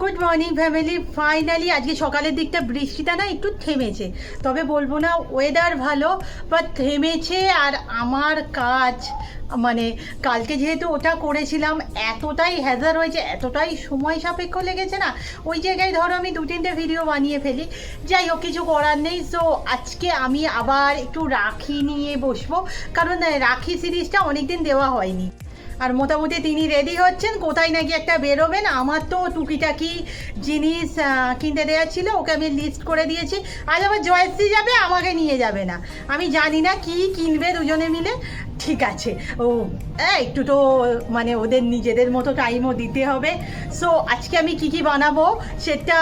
Good morning family finally আজকে সকালের দিকটা বৃষ্টিটা না একটু থেমেছে। তবে বলব না ওয়েদার ভালো বাট থেমেছে আর আমার কাজ মানে কালকে যেহেতু ওটা করেছিলাম, এতটাই হ্যাজার হয়েছে, এতটাই সময় সাপেক্ষ লেগেছে না, ওই জায়গায় ধরো আমি দু তিনটে ভিডিও বানিয়ে ফেলি। যাই হোক, কিছু করার নেই সো আজকে আমি আবার একটু রাখি নিয়ে বসবো, কারণ রাখি সিরিজটা অনেকদিন দেওয়া হয়নি। আর মোটামুটি তিনি রেডি হচ্ছেন। কোথায় নাকি একটা বেরোবেন, আমার তো টুকিটাকি জিনিস কিনতে দেওয়া ছিল, ওকে আমি লিস্ট করে দিয়েছি। আজ আবার জয়শ্রী যাবে, আমাকে নিয়ে যাবে না। আমি জানি না কি কিনবে দুজনে মিলে। ঠিক আছে, ও একটু তো মানে ওদের নিজেদের মতো টাইমও দিতে হবে। সো আজকে আমি কি কি বানাবো, সেটা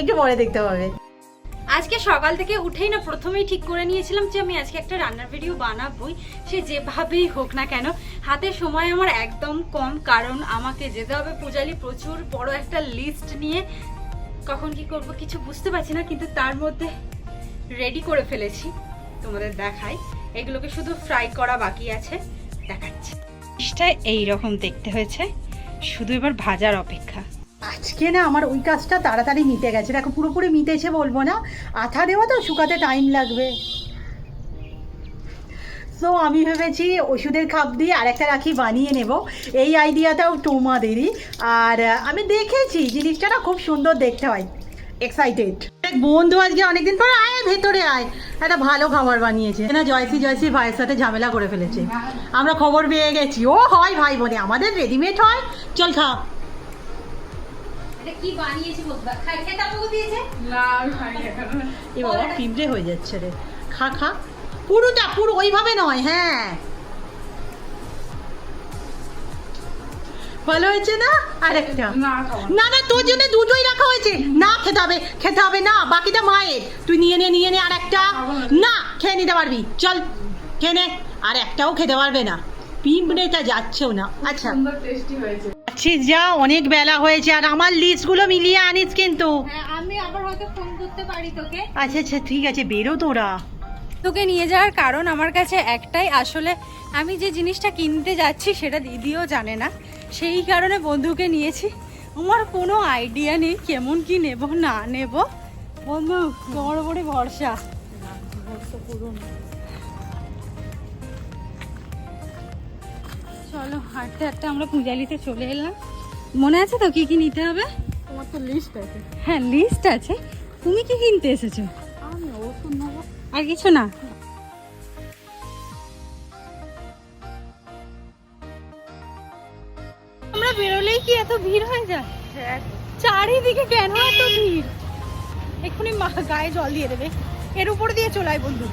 একটু পরে দেখতে হবে। আজকে সকাল থেকে উঠেই না প্রথমেই ঠিক করে নিয়েছিলাম যে আমি আজকে একটা রান্নার ভিডিও বানাবোই। সে যেভাবেই হোক না কেন, হাতে সময় আমার একদম কম, কারণ আমাকে যেতে হবে পূজালি প্রচুর বড় একটা লিস্ট নিয়ে। কখন কি করব কিছু বুঝতে পারছি না, কিন্তু তার মধ্যে রেডি করে ফেলেছি। তোমাদের দেখাই। এগুলোকে শুধু ফ্রাই করা বাকি আছে। দেখাচ্ছি। এই এইরকম দেখতে হয়েছে। শুধু এবার ভাজার অপেক্ষা। আজকে না আমার ওই কাজটা তাড়াতাড়ি মিটে গেছে। দেখো, পুরোপুরি মিটেছে বলব না। আঠা দেওয়া তো শুকাতে টাইম লাগবে। তো আমি ভেবেছি ওষুধের খাপ দিয়ে আরেকটা রাখি বানিয়ে নেব। এই আইডিয়াটাও তোমাদেরই। আর আমি দেখেছি জিনিসটা না খুব সুন্দর দেখতে হয়। এক্সাইটেড বন্ধু আজকে অনেকদিন পর আয়, ভেতরে আয়। একটা ভালো খাবার বানিয়েছে। না জয়সী জয়সী ভাইয়ের সাথে ঝামেলা করে ফেলেছে। আমরা খবর পেয়ে গেছি। ও হয় ভাই বোনে, আমাদের রেডিমেড হয়। চল খা। কি বানিয়েছি বলতে? খাই খেতে আপনাকে দিয়েছে? এ বাবা পিঁপড়ে হয়ে যাচ্ছে রে। খা খা। পুরোটা পুরো ওইভাবে নয় হ্যাঁ। ভালো হয়েছে না? আরেকটা। না না। তোর জন্য দুটোই রাখা হয়েছে। না খেতে হবে খেতে হবে না। বাকিটা মায়ের। তুই নিয়ে নে নিয়ে নে আর একটা। না। খেয়ে নিতে পারবি। চল খেয়ে নে। আর একটাও খেতে পারবে না। পিঁপড়েটা যাচ্ছেও না। আচ্ছা। আচ্ছা যা অনেক বেলা হয়েছে আর আমার লিস্টগুলো মিলিয়ে আনিস কিন্তু। হ্যাঁ আমি আবার হয়তো ফোন করতে পারি তোকে। আচ্ছা আচ্ছা ঠিক আছে বেরো তোরা। তোকে নিয়ে যাওয়ার কারণ আমার কাছে একটাই আসলে আমি যে জিনিসটা কিনতে যাচ্ছি সেটা দিদিও জানে না। সেই কারণে বন্ধুকে নিয়েছি। আমার কোনো আইডিয়া নেই কেমন কি নেব না নেব। বন্ধু তোমার উপরে ভরসা। চলো হাঁটতে হাঁটতে আমরা পূজালিতে চলে এলাম। মনে আছে তো কি কি নিতে হবে? তোমার তো লিস্ট আছে। হ্যাঁ লিস্ট আছে। তুমি কি কিনতে এসেছ? আমি ওষুধ নেব। আর কিছু না? আমরা বেরোলেই কি এত ভিড় হয়ে যায়? চারিদিকে কেন এত ভিড়? এক্ষুনি মা গায়ে জল দিয়ে দেবে। এর উপর দিয়ে চলাই বন্ধু।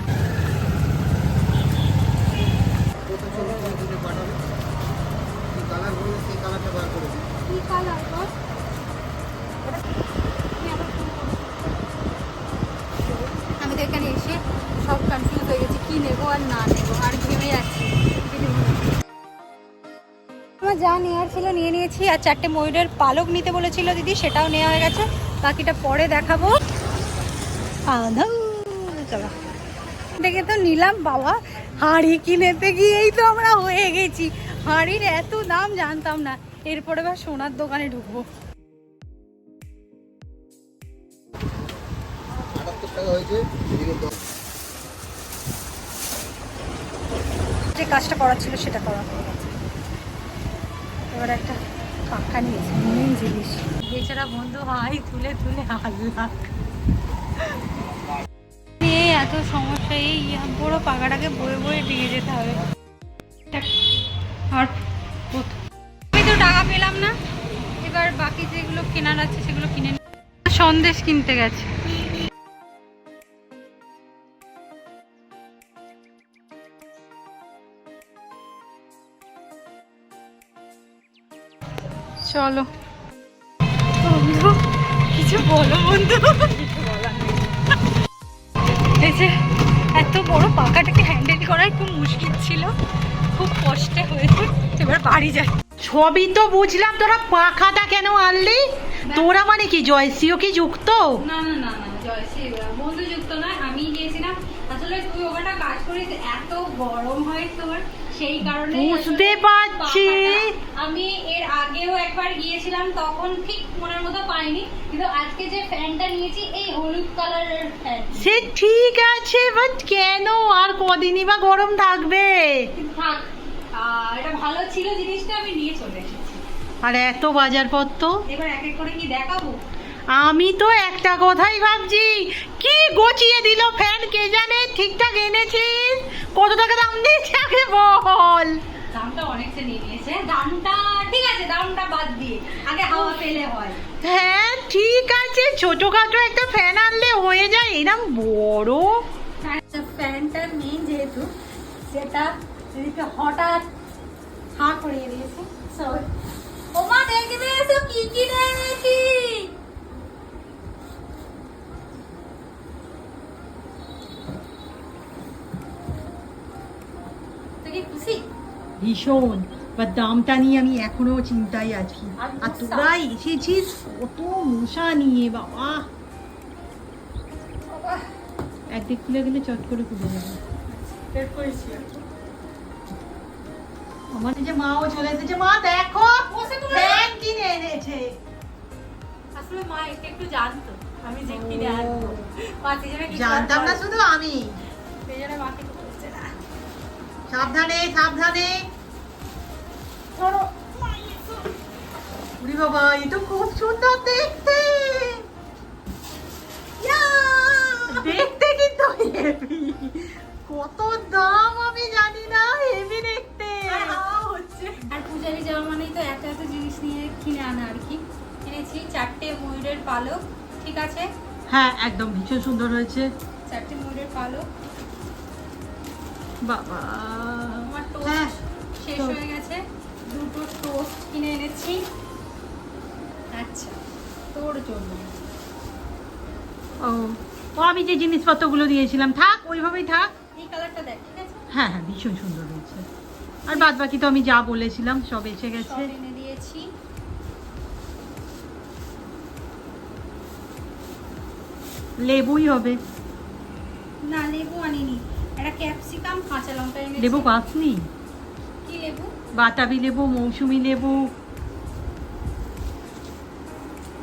আমি তো এখানে এসে সব কনফিউজ হয়ে গেছি, কি নেব আর না নেব, আর ঘেমে যাচ্ছি। যা নেওয়ার ছিল নিয়ে নিয়েছি, আর চারটে ময়ূরের পালক নিতে বলেছিল দিদি, সেটাও নেওয়া হয়ে গেছে। বাকিটা পরে দেখাবো। চলো। দেখে তো নিলাম, বাবা, হাঁড়ি কিনেতে গিয়েই তো আমরা হয়ে গেছি। হাঁড়ির এত দাম জানতাম না। এরপরে বা সোনার দোকানে ঢুকবো। যে কাজটা করার ছিল সেটা করা। হয়ে গেছে এবার একটা পাখা নিয়েছে মেন জিনিস। বেচারা বন্ধু হাই তুলে তুলে হাল্লাক এত সমস্যা এই বড় পাখাটাকে বয়ে বয়ে দিয়ে যেতে হবে। আর প্রথম- পেলাম না। এবার বাকি যেগুলো কেনার আছে সেগুলো কিনে সন্দেশ কিনতে গেছে। চলো। বন্ধু, কিছু বলো বন্ধু। এই যে, এত বড় পাকাটাকে হ্যান্ডেল করা একটু মুশকিল ছিল। খুব কষ্টে হয়েছে। এবার বাড়ি যাই। সবই তো বুঝলাম তোরা পাখাটা কেন আনলি? তোরা মানে কি জয়সিও কি যুক্ত? না না না না জয়শ্রী বন্ধুযুক্ত নয় আমি গিয়েছিলাম। আসলে তুই ওখানটা কাজ করিস এত গরম হয় তোমার সেই কারণে বুঝতে পারছি। আমি এর আগেও একবার গিয়েছিলাম তখন ঠিক মনের মতো পাইনি কিন্তু আজকে যে ফ্যানটা নিয়েছি এই হলুদ কালারের ফ্যান। সে ঠিক আছে বাট কেন? আর কদিনই বা গরম থাকবে। থাক এটা ভালো ছিল জিনিসটা আমি নিয়ে চলে এসেছি। আর এত বাজারপত্র এবার এক এক করে কি দেখাবো? আমি তো একটা কথাই ভাবছি কি গচিয়ে দিল ফ্যান কে জানে? ঠিকঠাক এনেছিস? কত টাকা দাম দিয়েছে আগে বল? দামটা অনেকটা নিয়ে নিয়েছে। দামটা ঠিক আছে দামটা বাদ দিয়ে আগে হাওয়া পেলে হয়। হ্যাঁ ঠিক আছে ছোটখাটো একটা ফ্যান আনলে হয়ে যায় এরম বড়। ফ্যানটা নেই যেহেতু সেটা এদিকে হঠাৎ হাঁ করিয়ে দিয়েছে। ওমা দেখবে এসো কি কি এনেছি? ভীষণ। বা দামটা নিয়ে আমি এখনও চিন্তায় আছি। আর? তোরা এসেছিস কত মশা নিয়ে বাবা। একদিক খুলে গেলে চট করে খুলে যাবে। আমার যে মাও চলে এসেছে। মা দেখো। বসে পড়ো। ফ্যান কিনে এনেছে। আসলে মা এটা একটু জানতো। আমি যে কিনে। আনব। জানতাম না শুধু আমি। মাকে কিছু বলছে না। সাবধানে সাবধানে। ধরো। উরি বাবা এ তো খুব সুন্দর দেখতে। দেখতে কিন্তু হেভি কত দাম আমি জানি না হেভি দেখতে। আর পূজারি যাওয়া মানেই তো এত এত জিনিস নিয়ে কিনে আনা আর কি। কিনেছি চারটে ময়ূরের পালক ঠিক আছে? হ্যাঁ একদম ভীষণ সুন্দর হয়েছে। চারটে ময়ূরের পালক। বাবা। আমার হ্যাঁ টোস্ট শেষ হয়ে গেছে। দুটো টোস্ট কিনে এনেছি। আচ্ছা তোর জন্য। ও ও আমি যে জিনিসপত্রগুলো দিয়েছিলাম থাক ওইভাবেই থাক। এই কালারটা দেখ ঠিক আছে? হ্যাঁ হ্যাঁ ভীষণ সুন্দর হয়েছে। আর বাদ বাকি তো আমি যা বলেছিলাম সব এসে গেছে। এনে দিয়েছি। লেবুই হবে। না লেবু আনিনি। একটা ক্যাপসিকাম কাঁচা লঙ্কা এনেছি। লেবু পাসনি? কি লেবু? বাতাবি লেবু মৌসুমি লেবু।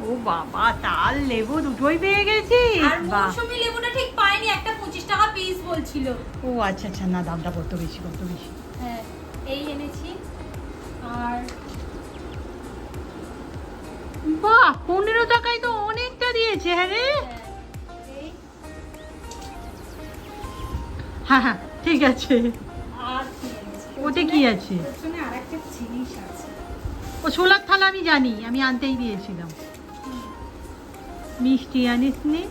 ও বাবা তাল লেবু দুটোই পেয়ে গেছি। আর মৌসুমী লেবুটা ঠিক পাইনি একটা পঁচিশ টাকা পিস বলছিল। ও আচ্ছা আচ্ছা না দামটা কত বেশি কত বেশি? বাহ পনেরো টাকায় তো অনেকটা দিয়েছে হ্যাঁ রে? হ্যাঁ, হ্যাঁ ঠিক আছে। ওতে কি আছে? ও ছোলার থালা আমি জানি আমি আনতেই দিয়েছিলাম। মিষ্টি আনিস নি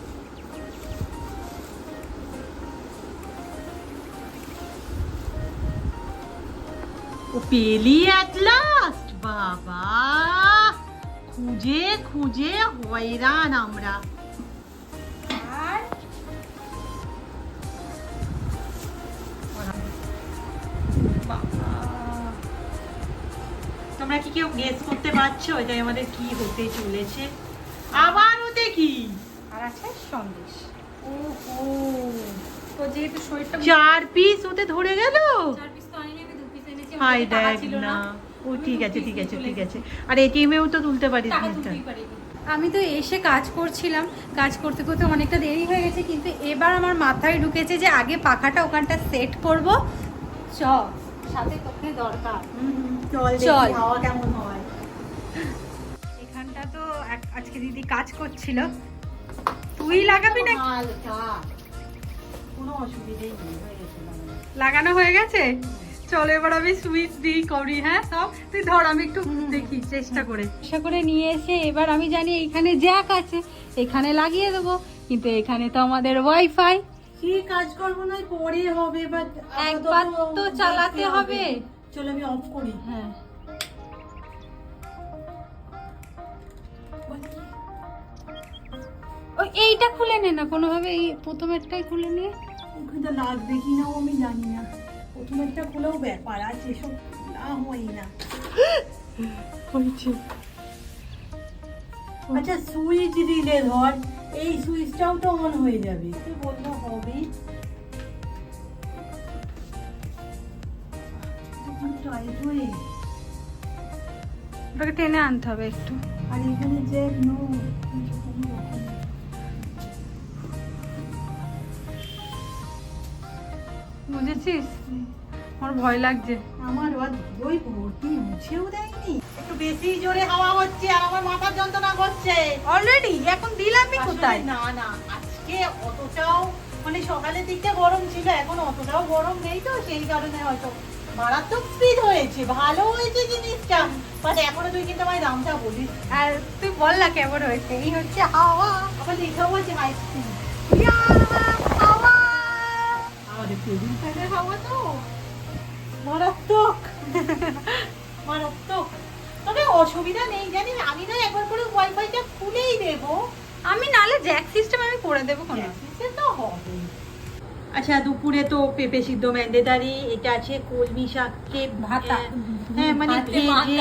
ও পেলি অ্যাট লাস্ট বাবা। খুঁজে খুঁজে হয়রান আমরা। তোমরা কি কেউ গেস করতে পারছ এটাই আমাদের কি হতে চলেছে? আবার ওতে কি আর আছে সন্দেশ। ওহো। তো যেহেতু শরীরটা চার পিস ওতে ধরে গেল? চার হাই দেখ না। ও আমি ঠিক আছে ঠিক আছে ঠিক আছে। আর এটিএমেও তো তুলতে পারিস। আমি তো এসে কাজ করছিলাম। কাজ করতে করতে অনেকটা দেরি হয়ে গেছে কিন্তু এবার আমার মাথায় ঢুকেছে যে আগে পাখাটা ওখানটা সেট করব। চ সাথে তোকে দরকার। চল হাওয়া কেমন হয়। এখানটা তো এক- আজকে দিদি কাজ করছিল। তুই লাগাবি না কোনো অসুবিধেই নেই। লাগানো হয়ে গেছে? চলো এবার আমি সুইচ দিই করি হ্যাঁ সব? তুই ধর আমি একটু দেখি চেষ্টা করে। চেষ্টা করে নিয়ে এসে এবার আমি জানি এইখানে জ্যাক আছে এখানে লাগিয়ে দেবো কিন্তু এখানে তো আমাদের ওয়াইফাই কি কাজ করব না পরে হবে বাট একবার তো চালাতে হবে। চলো আমি অফ করি। হ্যাঁ। ওই এইটা খুলে নে না কোনোভাবে এই প্রথমেরটাই খুলে নিয়ে ওখানটা লাগবে কি নাও আমি জানি না। প্রথম একটা ব্যাপার সব না হয় না। হয়েছে আচ্ছা সুইচ দিলে ধর এই সুইচটাও তো অন হয়ে যাবে। বলল টাইট হয়ে ওটাকে টেনে আনতে হবে একটু। আর এখানে যে নো বুঝেছিস? আমার ভয় লাগছে। আমার ওর ওই ভর্তি মুছেও দেয়নি। একটু বেশি জোরে হাওয়া হচ্ছে আর আমার মাথার যন্ত্রণা করছে। অলরেডি এখন দিলামই কোথায়? না না আজকে অতটাও মানে সকালের দিকটা গরম ছিল এখন অতটাও গরম নেই তো সেই কারণে হয়তো মারাত্মক স্পিড হয়েছে ভালো হয়েছে জিনিসটা। বাট এখনও তুই কিন্তু আমার দামটা বলিস। আর তুই বল না কেমন হয়েছে? এই হচ্ছে হাওয়া। আবার লেখাও আছে হাওয়া আমাদের টেবিল ফ্যানের হাওয়া তো। মারাত্মক। মারাত্মক। তবে অসুবিধা নেই জানিস আমি না একবার করে ওয়াইফাইটা খুলেই দেবো। আমি নালে জ্যাক সিস্টেম আমি করে দেবো কোনো। সিস্টেম তো হবে আচ্ছা দুপুরে তো পেঁপে সিদ্ধ ম্যান্ডেদারি এটা আছে কলমি শাককে ভাতা। হ্যাঁ মানে ভেজে।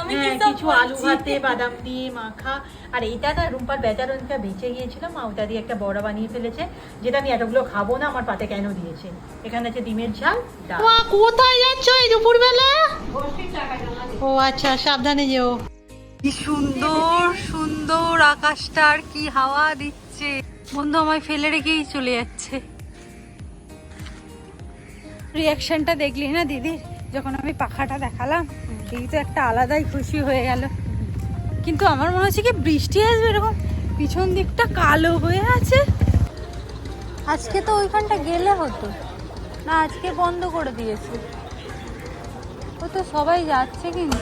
আমি কি হ্যাঁ, কিছু আলু ভাতে বাদাম দিয়ে মাখা। আর এইটা না রুম্পার ব্যাটারনটা বেঁচে গিয়েছিল মা ওটা দিয়ে একটা বড়া বানিয়ে ফেলেছে যেটা আমি এতগুলো খাব না আমার পাতে কেন দিয়েছে? এখানে আছে ডিমের ঝাল কোথায় যাচ্ছ এই দুপুরবেলা? ও আচ্ছা সাবধানে যেও। কি সুন্দর সুন্দর আকাশটা আর কি হাওয়া দিচ্ছে। বন্ধু আমায় ফেলে রেখেই চলে যাচ্ছে। রিয়াকশনটা দেখলি না দিদির যখন আমি পাখাটা দেখালাম দিদি তো একটা আলাদাই খুশি হয়ে গেল। কিন্তু আমার মনে হচ্ছে কি বৃষ্টি আসবে এরকম। পিছন দিকটা কালো হয়ে আছে। আজকে তো ওইখানটা গেলে হতো। না আজকে বন্ধ করে দিয়েছে। ও তো সবাই যাচ্ছে কিন্তু।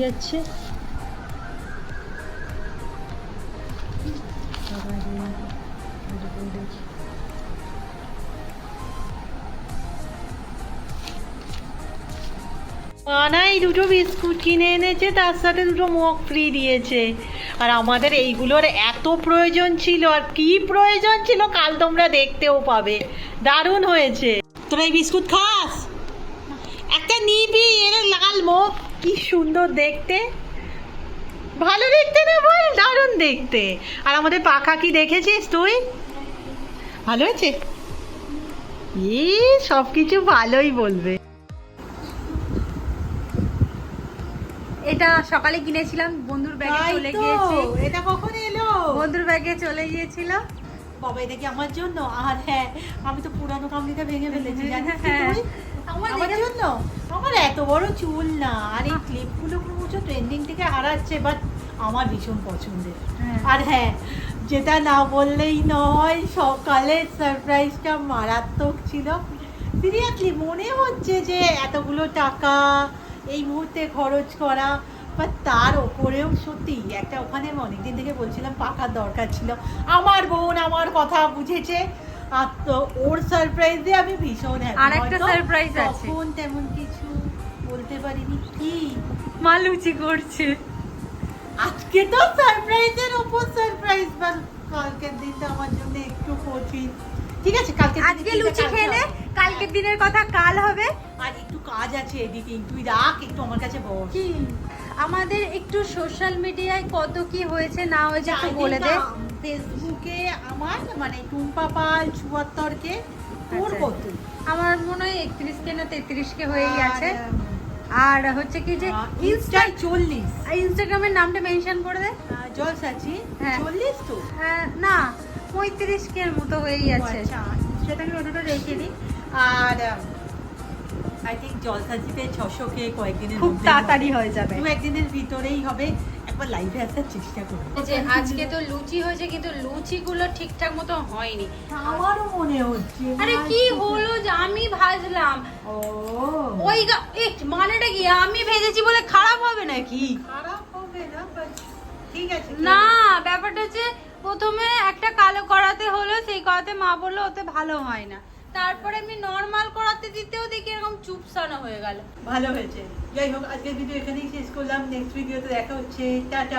যাচ্ছে। দুটো বিস্কুট কিনে এনেছে, তার সাথে দুটো মগ ফ্রি দিয়েছে। আর আমাদের এইগুলোর এত প্রয়োজন ছিল, আর কি প্রয়োজন ছিল কাল তোমরা দেখতেও পাবে। দারুণ হয়েছে। তোরা এই বিস্কুট খাস? একটা নিবি, এর লাল মুখ কি সুন্দর দেখতে। ভালো দেখতে না বল? দারুণ দেখতে। আর আমাদের পাখা কি দেখেছিস তুই? ভালো হয়েছে ই সব কিছু ভালোই বলবে। এটা সকালে কিনেছিলাম বন্ধুর ব্যাগে চলে গিয়েছে। এটা কখন এলো? বন্ধুর ব্যাগে চলে গিয়েছিল। বাবা এটা কি আমার জন্য? আর হ্যাঁ আমি তো পুরানো কামড়িটা ভেঙে ফেলেছি জানিস। তুই? আমার জন্য? আমার এত বড় চুল না আর এই ক্লিপগুলো ক্রমশ ট্রেন্ডিং থেকে হারাচ্ছে বাট আমার ভীষণ পছন্দের। হ্যাঁ। আর হ্যাঁ যেটা না বললেই নয় সকালের সারপ্রাইজটা মারাত্মক ছিল। সিরিয়াসলি মনে হচ্ছে যে এতগুলো টাকা এই মুহূর্তে খরচ করা বা তার ওপরেও সত্যি একটা ওখানে অনেকদিন থেকে বলছিলাম পাকার দরকার ছিল। আমার বোন আমার কথা বুঝেছে আর তো ওর সারপ্রাইজে আমি ভীষণ একটা হয়তো আছে। তখন তেমন কিছু বলতে পারিনি। কি? মা লুচি করছে। আজকে তো সারপ্রাইজের উপর সারপ্রাইজ বা কালকের দিনটা আমার জন্য একটু কঠিন। ঠিক আছে কালকে আজকে লুচি খেয়ে নে কালকের দিনের কথা কাল হবে। আর একটু কাজ আছে এডিটিং তুই রাখ একটু আমার কাছে বস। কি? আমাদের একটু সোশ্যাল মিডিয়ায় কত কি হয়েছে না হয়েছে একটু বলে দে। ফেসবুকে আমার মানে টুম্পা পাল চুয়াত্তরকে তোর আচ্ছা। কত আমার মনে হয় একত্রিশকে না তেত্রিশকে হয়েই গেছে আর, হচ্ছে কি যে ইনস্টা ইনস্টায় চল্লিশ। ইনস্টাগ্রামের নামটা মেনশন করে দে। জলস আছে হ্যাঁ। চল্লিশ তো? হ্যাঁ, না পঁয়ত্রিশকে এর মতো হয়েই আছে। আচ্ছা সেটা আমি ওটা রেখে দিই। আর আই থিঙ্ক জলসাজিতে ছশো কে কয়েকদিনের খুব তাড়াতাড়ি হয়ে যাবে। দু একদিনের ভিতরেই হবে। একবার লাইভে আসার চেষ্টা করব যে আজকে তো লুচি হয়েছে কিন্তু লুচিগুলো ঠিকঠাক মতো হয়নি। আমারও মনে হচ্ছে আরে কি হলো যে আমি ভাজলাম। ও। ওই মানেটা কি? আমি ভেজেছি বলে খারাপ হবে নাকি? খারাপ হবে না ঠিক আছে। না ব্যাপারটা হচ্ছে প্রথমে একটা কালো করাতে হলো সেই করাতে মা বলল ওতে ভালো হয় না। তারপরে আমি নর্মাল করাতে দিতেও দেখি এরকম চুপসানো হয়ে গেল। ভালো হয়েছে। যাই হোক, আজকের ভিডিও এখানেই শেষ করলাম। নেক্সট ভিডিওতে দেখা হচ্ছে। টাটা।